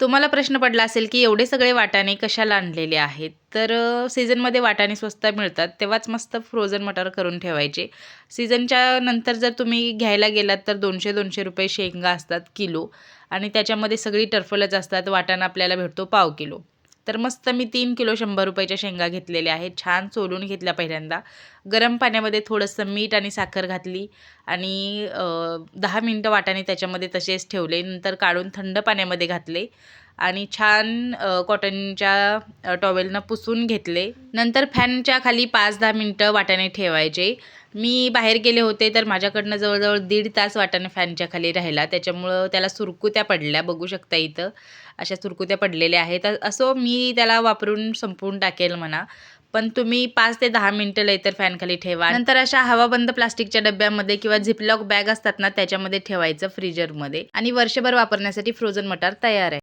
तुम्हाला प्रश्न पडला असेल की एवढे सगळे वाटाणे कशाला आणलेले आहेत? तर सीझनमध्ये वाटाणे स्वस्त मिळतात तेव्हाच मस्त फ्रोझन मटार करून ठेवायचे. सीझनच्या नंतर जर तुम्ही घ्यायला गेलात तर दोनशे दोनशे रुपये शेंगा असतात किलो आणि त्याच्यामध्ये सगळी टरफलच असतात वाटाणा आपल्याला भेटतो पाव किलो. तर मस्त मी तीन किलो शंभर रुपयाच्या शेंगा घेतलेल्या आहेत. छान सोलून घेतल्या पहिल्यांदा. गरम पाण्यामध्ये थोडंसं मीठ आणि साखर घातली आणि दहा मिनटं वाटाने त्याच्यामध्ये तसेच ठेवले. नंतर काढून थंड पाण्यामध्ये घातले. आणि छान कॉटनच्या टॉवेलनं पुसून घेतले. नंतर फॅनच्या खाली पाच दहा मिनटं वाट्याने ठेवायचे. मी बाहेर गेले होते तर माझ्याकडनं जवळजवळ दीड तास वाट्याने फॅनच्या खाली राहिला. त्याच्यामुळं त्याला सुरकुत्या पडल्या बघू शकता इथं. अशा सुरकुत्या पडलेल्या आहेत. असं असो मी त्याला वापरून संपवून टाकेल म्हणा. पण तुम्ही पाच ते दहा मिनटं लय तर फॅनखाली ठेवा. नंतर अशा हवाबंद प्लास्टिकच्या डब्यामध्ये किंवा झिपलॉक बॅग असतात ना त्याच्यामध्ये ठेवायचं फ्रीजरमध्ये. आणि वर्षभर वापरण्यासाठी फ्रोझन मटार तयार आहे.